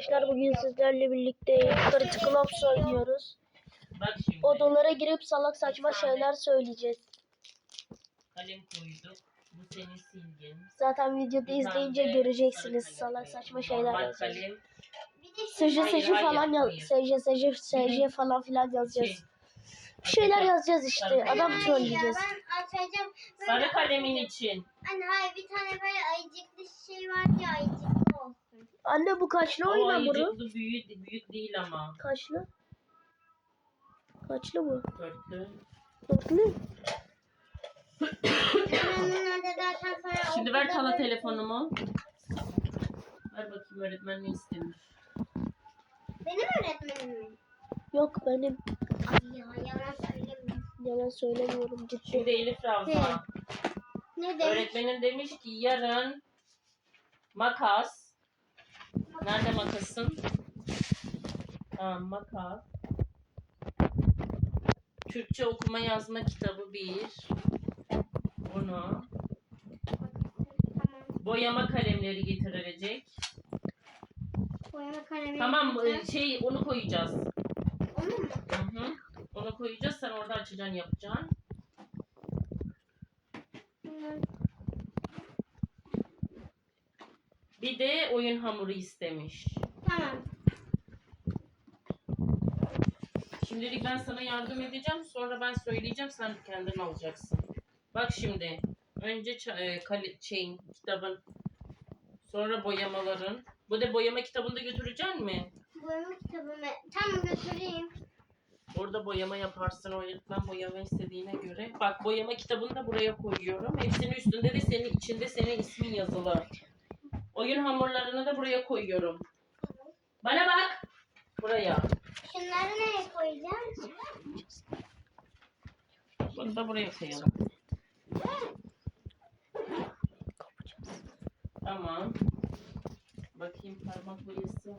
arkadaşlar bugün sizlerle birlikte Kırık Clubs oynuyoruz. Odalara girip salak saçma şeyler söyleyeceğiz. Kalem koyduk. Bu senin silgin. Zaten videoda izleyince göreceksiniz salak saçma şeyler yazacağız. sece hayır, falan yaz, hayır. sece sece sece falan filan Şey, yazacağız. Bir şeyler yazacağız işte. Adam trolleyeceğiz. ya, Ben açacağım. Sarı kalemin için. Anne hayır bir tane böyle ayıcıklı şey var ya ayıcıklı. Anne bu kaçlı oyun O hamuru? ayıcıklı büyük, büyük değil ama. Kaçlı? Kaçlı bu? Dörtlü. Dörtlü. Şimdi ver Tala telefonumu. Ver bakayım öğretmen ne istemiş. Benim öğretmenim mi? Yok benim. Ay ya yalan söylemiyorum. Yalan söylemiyorum ciddi. Şimdi Elif Ravza. Ne demiş? Öğretmenin demiş ki yarın makas. Nerede makasın? Tamam makas. Türkçe okuma yazma kitabı bir. Bunu. Boyama kalemleri getirilecek. Boyama kalemi. Tamam e, şey onu koyacağız. Onu mu? Hı hı. Onu koyacağız sen orada açacaksın yapacaksın. Hı. Bir de oyun hamuru istemiş. Tamam. Şimdilik ben sana yardım edeceğim. Sonra ben söyleyeceğim. Sen kendin alacaksın. Bak şimdi. Önce e, kale- şeyin, kitabın. Sonra boyamaların. Bu da boyama kitabını da götüreceksin mi? Boyama kitabımı. Tamam götüreyim. Orada boyama yaparsın. Öğretmen boyama istediğine göre. Bak boyama kitabını da buraya koyuyorum. Hepsinin üstünde de senin içinde senin ismin yazılı. Oyun hamurlarını da buraya koyuyorum. Bana bak. Buraya. Şunları nereye koyacağım? Bunu da buraya koyalım. Tamam. Bakayım parmak boyası.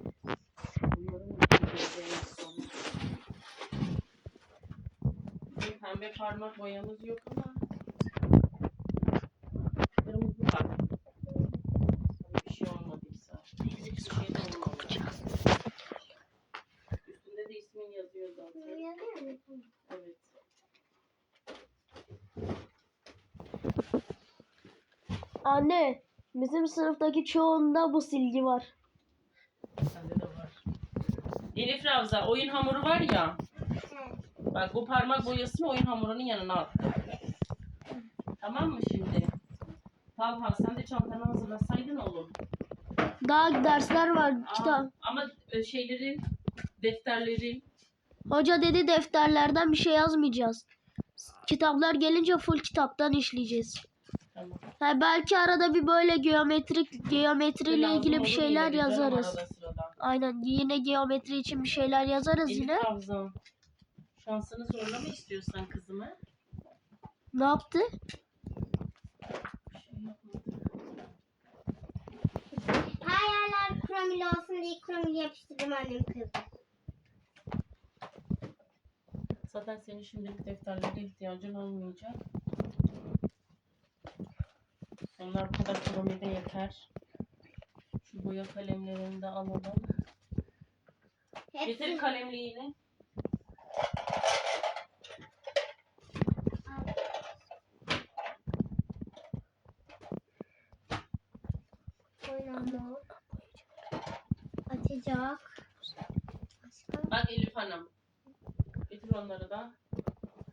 Pembe parmak boyamız yok ama. Kırmızı var. Sana bir şey olmadıysa. Hiçbir şey de olmadı. Üstünde de ismin yazıyor zaten. Yazıyor mu? Evet. Anne bizim sınıftaki çoğunda bu silgi var. Sende de var. Elif Ravza oyun hamuru var ya. Bak bu parmak boyasını oyun hamurunun yanına at. Tamam mı şimdi? Talha sen de çantanı hazırlasaydın oğlum. Daha dersler var Aa, kitap. ama e, şeylerin, defterlerin. Hoca dedi defterlerden bir şey yazmayacağız. Kitaplar gelince full kitaptan işleyeceğiz. Ha, belki arada bir böyle geometrik geometriyle ilgili bir şeyler yazarız. Aynen yine geometri için bir şeyler yazarız Elif yine. Ravza. Şansını zorlama istiyorsan kızımı. Ne yaptı? Şey. Her yerler kromili olsun diye kromili yapıştırdım annem kızdı. Zaten senin şimdilik defterlere ihtiyacın olmayacak. Onlar bu kadar kromide yeter. Şu boya kalemlerini de alalım. Getir Hepsi kalemliğini. oynama. Açacak. Başka? Bak Elif Hanım. Getir onları da.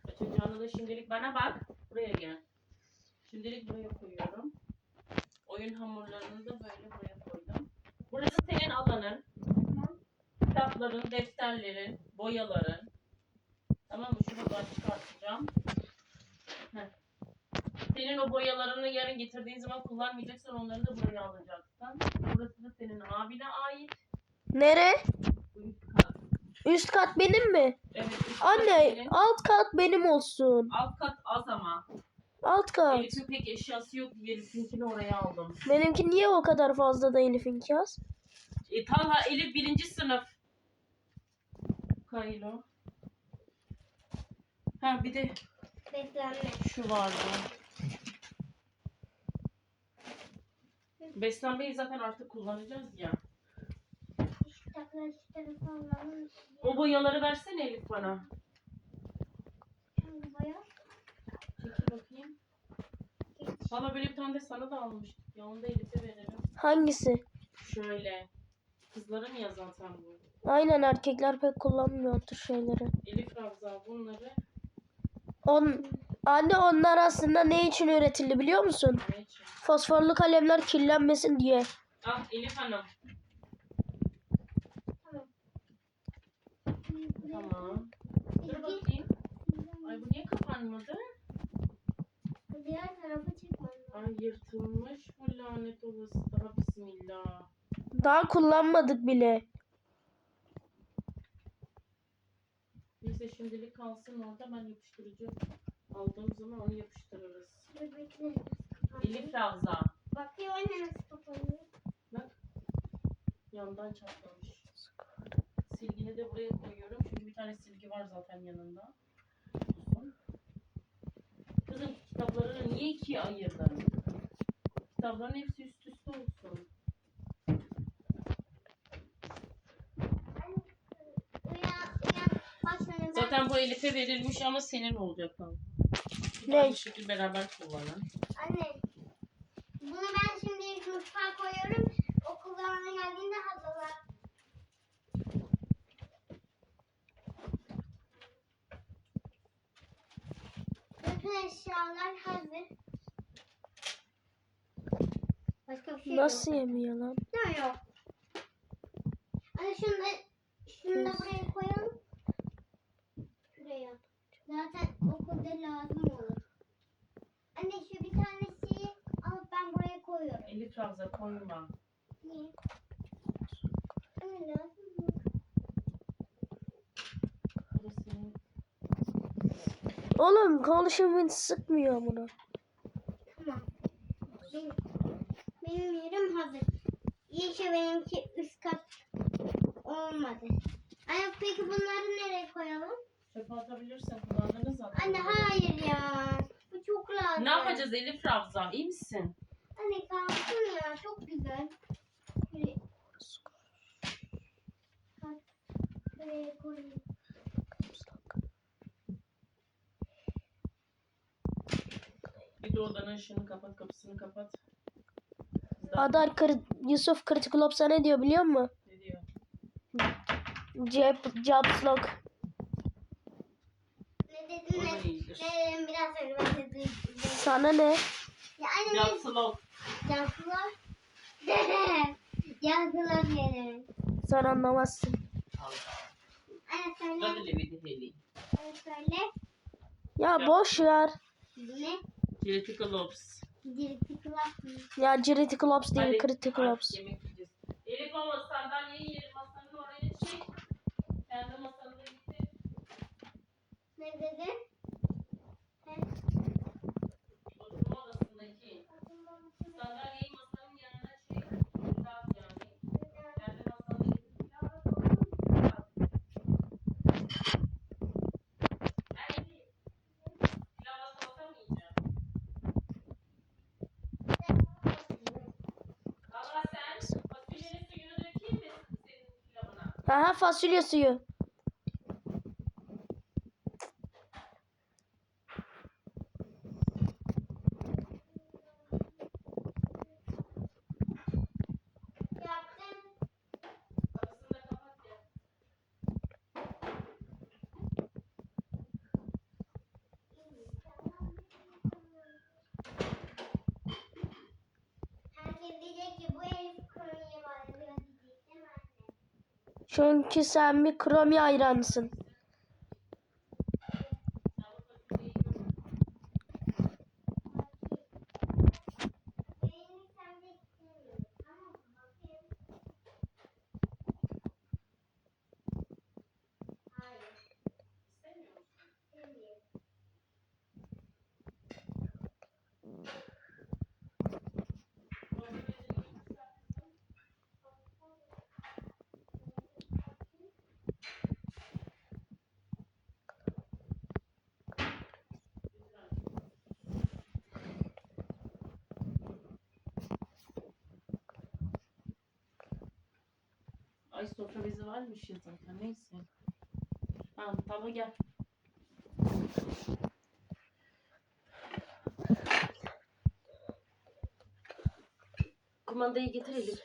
Açacağını da şimdilik bana bak. Buraya gel. Şimdilik buraya koyuyorum. Oyun hamurlarını da böyle buraya koydum. Burası senin alanın. Kitapların, defterlerin, boyaların. Tamam mı? Şuradan çıkartacağım. Heh. Senin o boyalarını yarın getirdiğin zaman kullanmayacaksan onları da buraya alacaksın. Burası da senin abine ait. Nere? Üst kat. Üst kat benim mi? Evet. üst kat Anne senin. alt kat benim olsun. Alt kat az ama. Alt kat. Elif'in pek eşyası yok. Elif'inkini oraya aldım. Benimki niye o kadar fazla da Elif'inki az? E, Talha Elif birinci sınıf. Kaylo. Ha bir de Beslenme. şu vardı. Beslenmeyi zaten artık kullanacağız ya. Şu tarafa alalım. O boyaları versene Elif bana. Hangi boya? Valla böyle bir tane de sana da almıştık. Ya onu da Elif'e verelim. Hangisi? Şöyle. Kızlara mı yazan sen bu? Aynen erkekler pek kullanmıyor o tür şeyleri. Elif Ravza bunları On, anne onlar aslında ne için üretildi biliyor musun? ne için? Fosforlu kalemler kirlenmesin diye. Ah Elif Hanım. Tamam. Tamam. Dur bakayım. Ay bu niye kapanmadı? Diğer tarafı çekmem. Ay yırtılmış bu lanet olası. Daha bismillah. Daha kullanmadık bile. Neyse şimdilik kalsın orada ben yapıştırıcı aldığım zaman onu yapıştırırız. Bekle. Elif Ravza. Bakıyor anne nasıl kapanıyor. Bak. Yandan çatlamış. Silgini de buraya koyuyorum. Çünkü bir tane silgi var zaten yanında. Olsun. Kızım kitaplarını niye ikiye ayırdın? Kitapların hepsi üst üste olsun. Zaten bu Elif'e verilmiş ama senin olacak tamam. Ne? Aynı şekil beraber kullanın. Anne. Bunu ben şimdi mutfağa koyuyorum. Okul zamanı geldiğinde hazırlar. Bütün eşyalar hazır. Başka bir şey Nasıl yok. yemiyor lan? Ne yok. Anne şunu da, şunu da buraya koyalım. Şuraya. Zaten okulda lazım olur. Anne şu bir tane şeyi alıp ben buraya koyuyorum. Elif Ravza koyma. Niye? Anne lazım mı? Bu senin. Oğlum konuşumun sıkmıyor bunu. Tamam. Benim, benim yerim hazır. İyi ki benimki üst kat olmadı. Anne peki bunları nereye koyalım? Çöpe atabilirsin kullandınız zaten. Anne hayır ya. Bu çok lazım. Ne yapacağız Elif Ravza? İyi misin? Anne kalsın ya çok güzel. Şuraya. Şuraya koyayım. Bir de odanın ışığını kapat, kapısını kapat. Adar Kır- Yusuf Critical Ops'a ne diyor biliyor musun? Ne diyor? Cep, Jobs Lock. Ne dedin O ne? Ne dedim biraz söyle ben de duydum. Sana ne? Ya anne ne? Yapsılok. Yazdılar. Yazdılar yere. Sen anlamazsın. Anne söyle. Hadi Levidi Heli. Anne söyle. Ya boş ver. Ne? Critical Ops. Ya Critical Ops değil, Critical hadi Ops. Yemek yiyeceğiz. Elif baba sandalyeyi yeri masanın oraya çek. Aha fasulye suyu. Çünkü sen bir kromi hayranısın. Ay sofra bezi varmış ya zaten neyse. Ha tamam gel. Kumandayı getir.